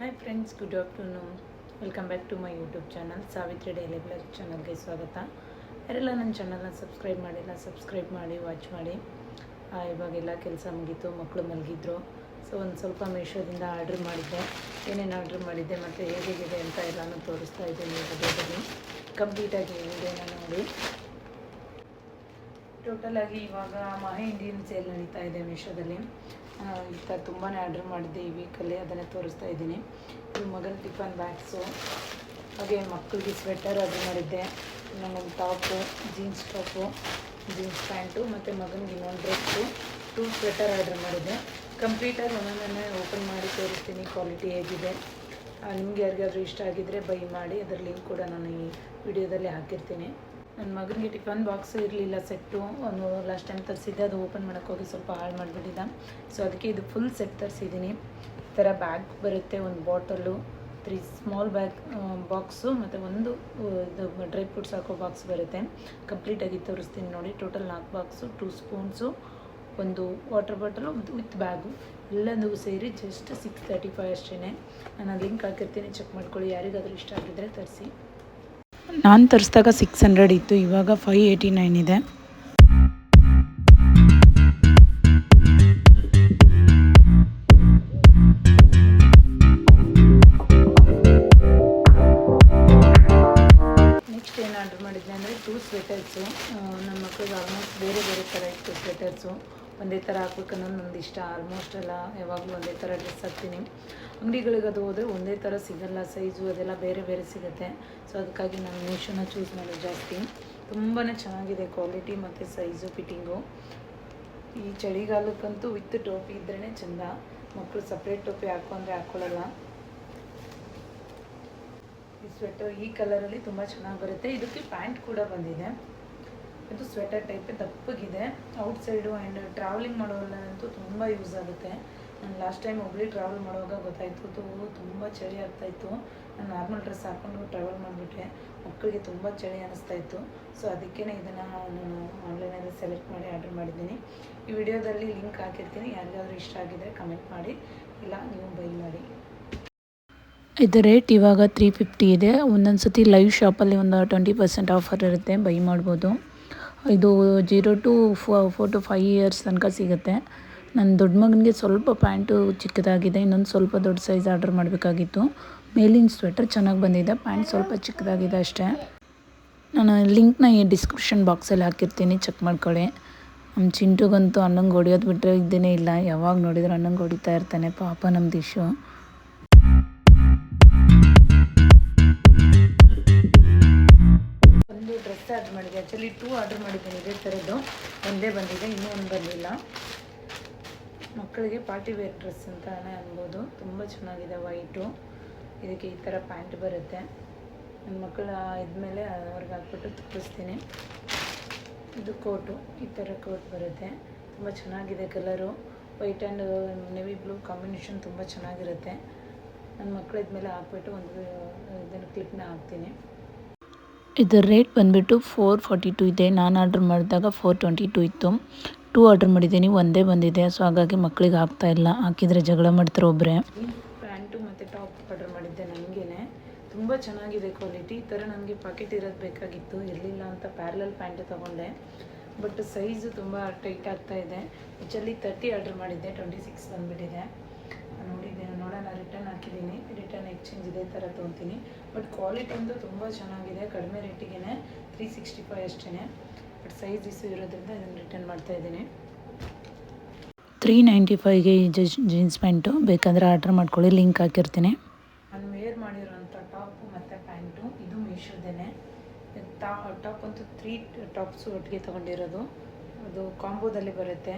Hi friends good afternoon welcome back to my YouTube channel Savitri daily blog ಚಾನಲ್ಗೆ ಸ್ವಾಗತ. ಯಾರೆಲ್ಲ ನನ್ನ ಚಾನಲ್ನ ಸಬ್ಸ್ಕ್ರೈಬ್ ಮಾಡಿಲ್ಲ ಸಬ್ಸ್ಕ್ರೈಬ್ ಮಾಡಿ ವಾಚ್ ಮಾಡಿ. ಇವಾಗೆಲ್ಲ ಕೆಲಸ ಮುಗೀತು ಮಕ್ಕಳು ಮಲಗಿದ್ರು. ಸೊ ಒಂದು ಸ್ವಲ್ಪ ಮೀಶೋದಿಂದ ಆರ್ಡ್ರ್ ಮಾಡಿದ್ದೆ. ಏನೇನು ಆರ್ಡ್ರ್ ಮಾಡಿದ್ದೆ ಮತ್ತು ಹೇಗಿದೆ ಅಂತ ಎಲ್ಲನೂ ತೋರಿಸ್ತಾ ಇದ್ದೀನಿ ಕಂಪ್ಲೀಟಾಗಿ ಕಂಪ್ಲೀಟಾಗಿ ನಾನು ನೋಡಿ. ಟೋಟಲಾಗಿ ಇವಾಗ ಮಹಾ ಇಂಡಿಯನ್ ಸೇಲ್ ನಡೀತಾ ಇದೆ ಮೀಶೋದಲ್ಲಿ ಈ ಥರ ತುಂಬಾ ಆರ್ಡ್ರ್ ಮಾಡಿದ್ದೆ ಈ ವೀಕಲ್ಲಿ ಅದನ್ನೇ ತೋರಿಸ್ತಾ ಇದ್ದೀನಿ. ಇದು ಮಗನ ಟಿಫನ್ ಬ್ಯಾಗ್ಸು ಹಾಗೆ ಮಕ್ಕಳಿಗೆ ಸ್ವೆಟರ್ ಆರ್ಡ್ರ್ ಮಾಡಿದ್ದೆ. ಇನ್ನೊಂದು top jeans top jeans pant ಮತ್ತು ಮಗನಿಗೆ ಇನ್ನೊಂದು ಡ್ರೆಸ್ಸು ಟೂ ಸ್ವೆಟರ್ ಆರ್ಡ್ರ್ ಮಾಡಿದ್ದೆ. ಕಂಪ್ಲೀಟಾಗಿ ಒಂದೊಂದನ್ನೇ ಓಪನ್ ಮಾಡಿ ತೋರಿಸ್ತೀನಿ ಕ್ವಾಲಿಟಿ ಹೇಗಿದೆ. ನಿಮ್ಗೆ ಯಾರಿಗಾದ್ರೂ ಇಷ್ಟ ಆಗಿದ್ದರೆ ಬೈ ಮಾಡಿ ಅದರ ಲಿಂಕ್ ಕೂಡ ನಾನು ಈ ವಿಡಿಯೋದಲ್ಲಿ ಹಾಕಿರ್ತೀನಿ. ನನ್ನ ಮಗನಿಗೆ ಟಿಫನ್ ಬಾಕ್ಸ್ ಇರಲಿಲ್ಲ ಸೆಟ್ಟು ಒಂದು ಲಾಸ್ಟ್ ಟೈಮ್ ತರಿಸಿದ್ದೆ, ಅದು ಓಪನ್ ಮಾಡೋಕ್ಕೆ ಹೋಗಿ ಸ್ವಲ್ಪ ಹಾಳು ಮಾಡಿಬಿಟ್ಟಿದ್ದ. ಸೊ ಅದಕ್ಕೆ ಇದು ಫುಲ್ ಸೆಟ್ ತರಿಸಿದ್ದೀನಿ. ಈ ಥರ ಬ್ಯಾಗ್ ಬರುತ್ತೆ, ಒಂದು bottle three small bag box ಮತ್ತು ಒಂದು ಇದು ಡ್ರೈ ಫ್ರೂಟ್ಸ್ ಹಾಕೋ ಬಾಕ್ಸ್ ಬರುತ್ತೆ. ಕಂಪ್ಲೀಟಾಗಿ ತೋರಿಸ್ತೀನಿ ನೋಡಿ. ಟೋಟಲ್ ನಾಲ್ಕು ಬಾಕ್ಸು ಟೂ ಸ್ಪೂನ್ಸು ಒಂದು ವಾಟರ್ ಬಾಟಲು ಮತ್ತು ವಿತ್ ಬ್ಯಾಗು ಎಲ್ಲದೂ ಸೇರಿ ಜಸ್ಟ್ ಸಿಕ್ಸ್ ತರ್ಟಿ ಫೈವ್ ಅಷ್ಟೇ ನಾನು ಲಿಂಕ್ ಹಾಕಿರ್ತೀನಿ ಚೆಕ್ ಮಾಡ್ಕೊಳ್ಳಿ. ಯಾರಿಗಾದರೂ ಇಷ್ಟ ಆಗಿದ್ದರೆ ತರಿಸಿ. ನಾನು ತರಿಸಿದಾಗ ಸಿಕ್ಸ್ ಹಂಡ್ರೆಡ್ ಇತ್ತು ಇವಾಗ ಫೈವ್ ಏಯ್ಟಿ ನೈನ್ ಇದೆ. ಬೇರೆ ಬೇರೆ ಥರ ಇತ್ತು ಸ್ವೆಟರ್ಸು ಒಂದೇ ಥರ ಹಾಕ್ಬೇಕನ್ನೋದು ನಂದು ಇಷ್ಟ. ಆಲ್ಮೋಸ್ಟ್ ಎಲ್ಲ ಯಾವಾಗಲೂ ಒಂದೇ ಥರ ಡ್ರೆಸ್ ಹಾಕ್ತೀನಿ. ಅಂಗಡಿಗಳಿಗೆ ಅದು ಹೋದರೆ ಒಂದೇ ಥರ ಸಿಗೋಲ್ಲ ಸೈಜು ಅದೆಲ್ಲ ಬೇರೆ ಬೇರೆ ಸಿಗುತ್ತೆ. ಸೊ ಅದಕ್ಕಾಗಿ ನಾನು ಮೀಶೋನ ಚೂಸ್ ಮಾಡೋದು ಜಾಸ್ತಿ. ತುಂಬಾ ಚೆನ್ನಾಗಿದೆ ಕ್ವಾಲಿಟಿ ಮತ್ತು ಸೈಜು ಫಿಟ್ಟಿಂಗು ಈ ಚಳಿಗಾಲಕ್ಕಂತೂ ವಿತ್ ಟೋಪಿ ಇದ್ರೇ ಚೆಂದ. ಮಕ್ಕಳು ಸಪ್ರೇಟ್ ಟೋಪಿ ಹಾಕೊಂಡ್ರೆ ಹಾಕ್ಕೊಳ್ಳಲ್ಲ ಈ ಸ್ವೆಟರ್ ಈ ಕಲರಲ್ಲಿ ತುಂಬ ಚೆನ್ನಾಗಿ ಬರುತ್ತೆ. ಇದಕ್ಕೆ ಪ್ಯಾಂಟ್ ಕೂಡ ಬಂದಿದೆ. ಇದು ಸ್ವೆಟರ್ ಟೈಪ್ ದಪ್ಪಗಿದೆ. ಔಟ್ ಸೈಡು ಆ್ಯಂಡ್ ಟ್ರಾವೆಲಿಂಗ್ ಮಾಡೋಲ್ಲಂತೂ ತುಂಬ ಯೂಸ್ ಆಗುತ್ತೆ. ನಾನು ಲಾಸ್ಟ್ ಟೈಮ್ ಒಬ್ಬರಿ ಟ್ರಾವೆಲ್ ಮಾಡುವಾಗ ಗೊತ್ತಾಯಿತು ತುಂಬ ಚಳಿ ಆಗ್ತಾಯಿತ್ತು ನಾನು ನಾರ್ಮಲ್ ಡ್ರೆಸ್ ಹಾಕ್ಕೊಂಡು ಟ್ರಾವೆಲ್ ಮಾಡಿಬಿಟ್ಟೆ ಮಕ್ಕಳಿಗೆ ತುಂಬ ಚಳಿ ಇತ್ತು. ಸೊ ಅದಕ್ಕೇ ಇದನ್ನು ನಾನು ಆನ್ಲೈನಲ್ಲಿ ಸೆಲೆಕ್ಟ್ ಮಾಡಿ ಆರ್ಡರ್ ಮಾಡಿದ್ದೀನಿ. ಈ ವಿಡಿಯೋದಲ್ಲಿ ಲಿಂಕ್ ಹಾಕಿರ್ತೀನಿ. ಯಾರಿಗಾದ್ರೂ ಇಷ್ಟ ಆಗಿದ್ದರೆ ಕಮೆಂಟ್ ಮಾಡಿ. ಇಲ್ಲ, ನೀವು ಬೈ ಮಾಡಿ. ಇದು ರೇಟ್ ಇವಾಗ ತ್ರೀ ಫಿಫ್ಟಿ ಇದೆ. ಒಂದೊಂದು ಸತಿ ಲೈವ್ ಶಾಪಲ್ಲಿ ಒಂದು ಟ್ವೆಂಟಿ ಪರ್ಸೆಂಟ್ ಆಫರ್ ಇರುತ್ತೆ. ಬೈ ಮಾಡ್ಬೋದು. ಇದು zero to four to five years ತನಕ ಸಿಗುತ್ತೆ. ನನ್ನ ದೊಡ್ಡ ಮಗನಿಗೆ ಸ್ವಲ್ಪ ಪ್ಯಾಂಟು ಚಿಕ್ಕದಾಗಿದೆ, ಇನ್ನೊಂದು ಸ್ವಲ್ಪ ದೊಡ್ಡ ಸೈಜ್ ಆರ್ಡರ್ ಮಾಡಬೇಕಾಗಿತ್ತು. ಮೇಲಿನ ಸ್ವೆಟರ್ ಚೆನ್ನಾಗಿ ಬಂದಿದೆ, ಪ್ಯಾಂಟ್ ಸ್ವಲ್ಪ ಚಿಕ್ಕದಾಗಿದೆ ಅಷ್ಟೇ. ನಾನು ಲಿಂಕ್ನ ಈ ಡಿಸ್ಕ್ರಿಪ್ಷನ್ ಬಾಕ್ಸಲ್ಲಿ ಹಾಕಿರ್ತೀನಿ, ಚೆಕ್ ಮಾಡ್ಕೊಳ್ಳಿ. ನಮ್ಮ ಚಿಂಟುಗಂತೂ ಅನ್ನಂಗೆ ಹೊಡಿಯೋದು ಬಿಟ್ಟರೆ ಇದ್ದೇನೆ ಇಲ್ಲ. ಯಾವಾಗ ನೋಡಿದ್ರು ಅನ್ನಂಗೆ ಹೊಡಿತಾ ಇರ್ತಾನೆ, ಪಾಪ ನಮ್ಮ ದಿಶು ಆ್ಯಕ್ಚುಲಿ ಟೂ ಆರ್ಡ್ರ್ ಮಾಡಿದ್ದೀನಿ, ಇದೇ ಥರದ್ದು. ಒಂದೇ ಬಂದಿದೆ, ಇನ್ನೂ ಒಂದು ಬಂದಿಲ್ಲ. ಮಕ್ಕಳಿಗೆ ಪಾರ್ಟಿ ವೇರ್ ಡ್ರೆಸ್ ಅಂತಲೇ ಅನ್ಬೋದು. ತುಂಬ ಚೆನ್ನಾಗಿದೆ ವೈಟು. ಇದಕ್ಕೆ ಈ ಥರ ಪ್ಯಾಂಟ್ ಬರುತ್ತೆ. ನನ್ನ ಮಕ್ಕಳ ಇದ್ಮೇಲೆ ಅವ್ರಿಗೆ ಹಾಕ್ಬಿಟ್ಟು ತುಪ್ಪಿಸ್ತೀನಿ ಇದು ಕೋಟು, ಈ ಥರ ಕೋಟ್ ಬರುತ್ತೆ. ತುಂಬ ಚೆನ್ನಾಗಿದೆ colour. White and navy blue combination ತುಂಬ ಚೆನ್ನಾಗಿರುತ್ತೆ. ನನ್ನ ಮಕ್ಕಳಿದ್ಮೇಲೆ ಹಾಕ್ಬಿಟ್ಟು ಒಂದು, ಇದನ್ನು ಕ್ಲಿಪ್ನ ಹಾಕ್ತೀನಿ. ಇದರ ರೇಟ್ ಬಂದುಬಿಟ್ಟು ಫೋರ್ ಫಾರ್ಟಿ ಟು ಇದೆ. ನಾನು ಆರ್ಡ್ರ್ ಮಾಡಿದಾಗ ಫೋರ್ ಟ್ವೆಂಟಿ ಟು ಇತ್ತು. ಟೂ ಆರ್ಡ್ರ್ ಮಾಡಿದ್ದೀನಿ, ಒಂದೇ ಬಂದಿದೆ. ಸೊ ಹಾಗಾಗಿ ಮಕ್ಕಳಿಗೆ ಆಗ್ತಾ ಇಲ್ಲ. ಹಾಕಿದರೆ ಜಗಳ ಮಾಡ್ತಾರೆ ಒಬ್ಬರೇ ಪ್ಯಾಂಟು ಮತ್ತು ಟಾಪ್ ಆರ್ಡ್ರ್ ಮಾಡಿದ್ದೆ ನನಗೇನೆ ತುಂಬ ಚೆನ್ನಾಗಿದೆ ಕ್ವಾಲಿಟಿ. ಈ ಥರ ನನಗೆ ಪಾಕೆಟ್ ಇರೋದು ಬೇಕಾಗಿತ್ತು. ಇರಲಿಲ್ಲ ಅಂತ ಪ್ಯಾರಲಲ್ ಪ್ಯಾಂಟ್ ತೊಗೊಂಡೆ. ಬಟ್ ಸೈಜು ತುಂಬ ಟೈಟ್ ಆಗ್ತಾ ಇದೆ. ಆ್ಯಕ್ಚುಲಿ ತರ್ಟಿ ಆರ್ಡ್ರ್ ಮಾಡಿದ್ದೆ, ಟ್ವೆಂಟಿ ಸಿಕ್ಸ್ ಬಂದುಬಿಟ್ಟಿದೆ ನೋಡಿದ್ದೇನೆ ನೋಡೋಣ ರಿಟರ್ನ್ ಹಾಕಿದ್ದೀನಿ ರಿಟರ್ನ್ ಎಕ್ಸ್ಚೇಂಜ್ ಇದೇ ಥರ ತೊಗೊತೀನಿ ಬಟ್ ಕ್ವಾಲಿಟಿ ಅಂತೂ ತುಂಬ ಚೆನ್ನಾಗಿದೆ. ಕಡಿಮೆ ರೇಟಿಗೆ ತ್ರೀ ಸಿಕ್ಸ್ಟಿ ಫೈವ್ ಅಷ್ಟೇ ಬಟ್ ಸೈಜ್ ಇಸು ಇರೋದ್ರಿಂದ ಇದನ್ನು ರಿಟರ್ನ್ ಮಾಡ್ತಾ ಇದ್ದೀನಿ. ತ್ರೀ ನೈಂಟಿ ಫೈವ್ಗೆ ಈ ಜೀನ್ಸ್ ಪ್ಯಾಂಟು ಬೇಕಾದರೆ ಆರ್ಡ್ರ್ ಮಾಡ್ಕೊಳ್ಳಿ ಲಿಂಕ್ ಹಾಕಿರ್ತೀನಿ. ನಾನು ವೇರ್ ಮಾಡಿರೋಂಥ ಟಾಪು ಮತ್ತು ಪ್ಯಾಂಟು ಇದು ಮೀಶೋದೇನೆ. ತಾ ಟಾಪ್ ಅಂತೂ ತ್ರೀ ಟಾಪ್ಸು ಒಟ್ಟಿಗೆ ತೊಗೊಂಡಿರೋದು. ಅದು ಕಾಂಬೋದಲ್ಲಿ ಬರುತ್ತೆ.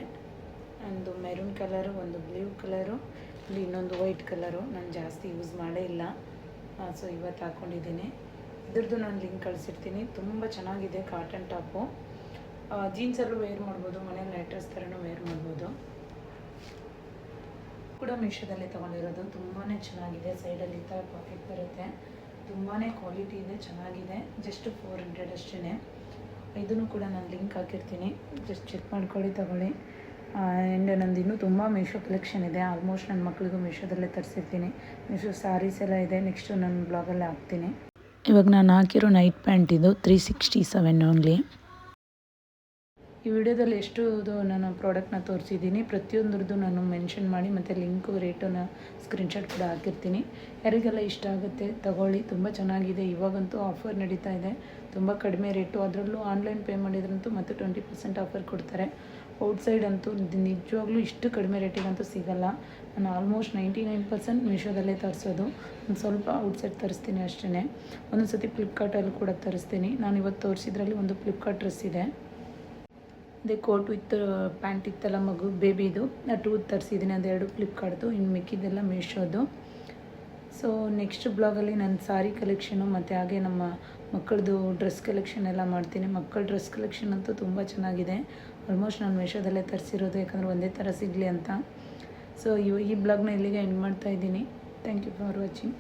ಒಂದು ಮೆರೂನ್ ಕಲರು ಒಂದು ಬ್ಲೂ ಕಲರು ಇಲ್ಲಿ ಇನ್ನೊಂದು ವೈಟ್ ಕಲರು ನಾನು ಜಾಸ್ತಿ ಯೂಸ್ ಮಾಡೇ ಇಲ್ಲ. ಸೊ ಇವತ್ತು ಹಾಕ್ಕೊಂಡಿದ್ದೀನಿ ಇದ್ರದ್ದು ನಾನು ಲಿಂಕ್ ಕಳಿಸಿರ್ತೀನಿ. ತುಂಬ ಚೆನ್ನಾಗಿದೆ ಕಾಟನ್ ಟಾಪು ಜೀನ್ಸಲ್ಲೂ ವೇರ್ ಮಾಡ್ಬೋದು, ಮನೇಲಿ ಲೈಟ್ರಸ್ ಥರನೂ ವೇರ್ ಮಾಡ್ಬೋದು. ಕೂಡ ಮೀಶೋದಲ್ಲಿ ತೊಗೊಂಡಿರೋದು. ತುಂಬಾ ಚೆನ್ನಾಗಿದೆ. ಸೈಡಲ್ಲಿ ಈ ಥರ ಪಾಕೆಟ್ ಬರುತ್ತೆ. ತುಂಬಾ ಕ್ವಾಲಿಟಿ ಇದೆ, ಚೆನ್ನಾಗಿದೆ. ಜಸ್ಟ್ ಫೋರ್ ಹಂಡ್ರೆಡ್ ಅಷ್ಟೇ ಇದನ್ನು ಕೂಡ ನಾನು ಲಿಂಕ್ ಹಾಕಿರ್ತೀನಿ. ಜಸ್ಟ್ ಚೆಕ್ ಮಾಡ್ಕೊಳ್ಳಿ, ತಗೊಳ್ಳಿ. ಆ್ಯಂಡ್ ನಂದು ಇನ್ನೂ ತುಂಬ ಮೀಶೋ ಕಲೆಕ್ಷನ್ ಇದೆ. ಆಲ್ಮೋಸ್ಟ್ ನನ್ನ ಮಕ್ಕಳಿಗೂ ಮೀಶೋದಲ್ಲೇ ತರಿಸಿರ್ತೀನಿ. ಮೀಶೋ ಸ್ಯಾರೀಸ್ ಎಲ್ಲ ಇದೆ. ನೆಕ್ಸ್ಟು ನನ್ನ ಬ್ಲಾಗಲ್ಲೇ ಹಾಕ್ತೀನಿ. ಇವಾಗ ನಾನು ಹಾಕಿರೋ ನೈಟ್ ಪ್ಯಾಂಟ್ ಇದು ತ್ರೀ ಸಿಕ್ಸ್ಟಿ ಸೆವೆನ್ ಓನ್ಲಿ ಈ ವಿಡಿಯೋದಲ್ಲಿ ಎಷ್ಟು ನಾನು ಪ್ರಾಡಕ್ಟ್ನ ತೋರಿಸಿದ್ದೀನಿ. ಪ್ರತಿಯೊಂದ್ರದ್ದು ನಾನು ಮೆನ್ಷನ್ ಮಾಡಿ ಮತ್ತು ಲಿಂಕು ರೇಟನ್ನು ಸ್ಕ್ರೀನ್ಶಾಟ್ ಕೂಡ ಹಾಕಿರ್ತೀನಿ. ಯಾರಿಗೆಲ್ಲ ಇಷ್ಟ ಆಗುತ್ತೆ ತಗೊಳ್ಳಿ. ತುಂಬ ಚೆನ್ನಾಗಿದೆ. ಇವಾಗಂತೂ ಆಫರ್ ನಡೀತಾ ಇದೆ. ತುಂಬ ಕಡಿಮೆ ರೇಟು ಅದರಲ್ಲೂ ಆನ್ಲೈನ್ ಪೇ ಮಾಡಿದ್ರಂತೂ ಮತ್ತೆ ಟ್ವೆಂಟಿ ಪರ್ಸೆಂಟ್ ಆಫರ್ ಕೊಡ್ತಾರೆ. ಔಟ್ಸೈಡ್ ಅಂತೂ ನಿಜವಾಗ್ಲೂ ಇಷ್ಟು ಕಡಿಮೆ ರೇಟಿಗಂತೂ ಸಿಗಲ್ಲ. ನಾನು ಆಲ್ಮೋಸ್ಟ್ ನೈಂಟಿ ನೈನ್ ಪರ್ಸೆಂಟ್ ಮೀಶೋದಲ್ಲೇ ತರಿಸೋದು. ಒಂದು ಸ್ವಲ್ಪ ಔಟ್ಸೈಡ್ ತರಿಸ್ತೀನಿ ಅಷ್ಟೇ ಒಂದೊಂದು ಸತಿ ಫ್ಲಿಪ್ಕಾರ್ಟಲ್ಲಿ ಕೂಡ ತರಿಸ್ತೀನಿ. ನಾನು ಇವತ್ತು ತೋರಿಸಿದ್ರಲ್ಲಿ ಒಂದು ಫ್ಲಿಪ್ಕಾರ್ಟ್ ಡ್ರೆಸ್ ಇದೆ. ಅದೇ ಕೋಟ್ ವಿತ್ ಪ್ಯಾಂಟ್ ಇತ್ತಲ್ಲ ಮಗು ಬೇಬಿದು ಆ ಟೂ ತರಿಸಿದ್ದೀನಿ. ಅದೆರಡು ಫ್ಲಿಪ್ಕಾರ್ಟ್ದು ಇನ್ನು ಮಿಕ್ಕಿದ್ದೆಲ್ಲ ಮೀಶೋದು ಸೊ ನೆಕ್ಸ್ಟ್ ಬ್ಲಾಗಲ್ಲಿ ನನ್ನ ಸಾರಿ ಕಲೆಕ್ಷನು ಮತ್ತು ಹಾಗೆ ನಮ್ಮ ಮಕ್ಕಳದು ಡ್ರೆಸ್ ಕಲೆಕ್ಷನ್ ಎಲ್ಲ ಮಾಡ್ತೀನಿ. ಮಕ್ಕಳ ಡ್ರೆಸ್ ಕಲೆಕ್ಷನ್ ಅಂತೂ ತುಂಬ ಚೆನ್ನಾಗಿದೆ. ಆಲ್ಮೋಸ್ಟ್ ನಾನು ಮೇಷೋದಲ್ಲೇ ತರಿಸಿರೋದು, ಯಾಕಂದರೆ ಒಂದೇ ಥರ ಸಿಗಲಿ ಅಂತ. ಸೊ ಇವ ಈ ಬ್ಲಾಗ್ನ ಇಲ್ಲಿಗೆ ಎಂಡ್ ಮಾಡ್ತಾ ಇದ್ದೀನಿ. Thank you for watching